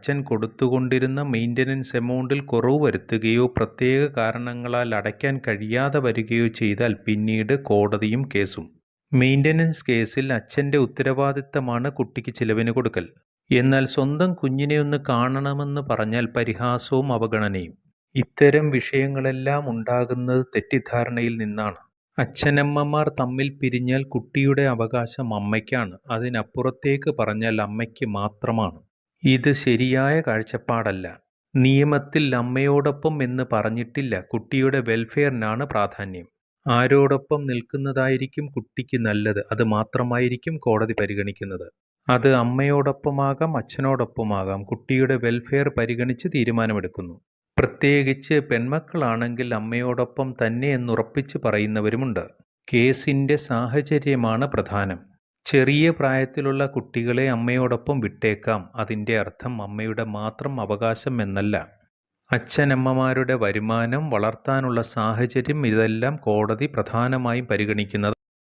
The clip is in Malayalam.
അച്ഛൻ കൊടുത്തുകൊണ്ടിരുന്ന മെയിന്റനൻസ് എമൗണ്ടിൽ കുറവ് വരുത്തുകയോ പ്രത്യേക കാരണങ്ങളാൽ അടയ്ക്കാൻ കഴിയാതെ വരികയോ ചെയ്താൽ പിന്നീട് കോടതിയും കേസും. മെയിന്റനൻസ് കേസിൽ അച്ഛന്റെ ഉത്തരവാദിത്തമാണ് കുട്ടിക്ക് ചിലവിന് കൊടുക്കൽ. എന്നാൽ സ്വന്തം കുഞ്ഞിനെ ഒന്ന് കാണണമെന്ന് പറഞ്ഞാൽ പരിഹാസവും അവഗണനയും. ഇത്തരം വിഷയങ്ങളെല്ലാം ഉണ്ടാകുന്നത് തെറ്റിദ്ധാരണയിൽ നിന്നാണ്. അച്ഛനമ്മമാർ തമ്മിൽ പിരിഞ്ഞാൽ കുട്ടിയുടെ അവകാശം അമ്മയ്ക്കാണ്. അതിനപ്പുറത്തേക്ക് പറഞ്ഞാൽ അമ്മയ്ക്ക് മാത്രമാണ്. ഇത് ശരിയായ കാഴ്ചപ്പാടല്ല. നിയമത്തിൽ അമ്മയോടൊപ്പം എന്ന് പറഞ്ഞിട്ടില്ല. കുട്ടിയുടെ വെൽഫെയറിനാണ് പ്രാധാന്യം. ആരോടൊപ്പം നിൽക്കുന്നതായിരിക്കും കുട്ടിക്ക് നല്ലത്. അത് മാത്രമായിരിക്കും കോടതി പരിഗണിക്കുന്നത്. അത് അമ്മയോടൊപ്പമാകാം അച്ഛനോടൊപ്പമാകാം. കുട്ടിയുടെ വെൽഫെയർ പരിഗണിച്ച് തീരുമാനമെടുക്കുന്നു. പ്രത്യേകിച്ച് പെൺമക്കളാണെങ്കിൽ അമ്മയോടൊപ്പം തന്നെ എന്നുറപ്പിച്ച് പറയുന്നവരുമുണ്ട്. കേസിന്റെ സാഹചര്യമാണ് പ്രധാനം. ചെറിയ പ്രായത്തിലുള്ള കുട്ടികളെ അമ്മയോടൊപ്പം വിട്ടേക്കാം. അതിന്റെ അർത്ഥം അമ്മയുടെ മാത്രം അവകാശം എന്നല്ല. അച്ഛനമ്മമാരുടെ വരുമാനം വളർത്താനുള്ള സാഹചര്യം ഇതെല്ലാം കോടതി പ്രധാനമായും പരിഗണിക്കുന്നത്.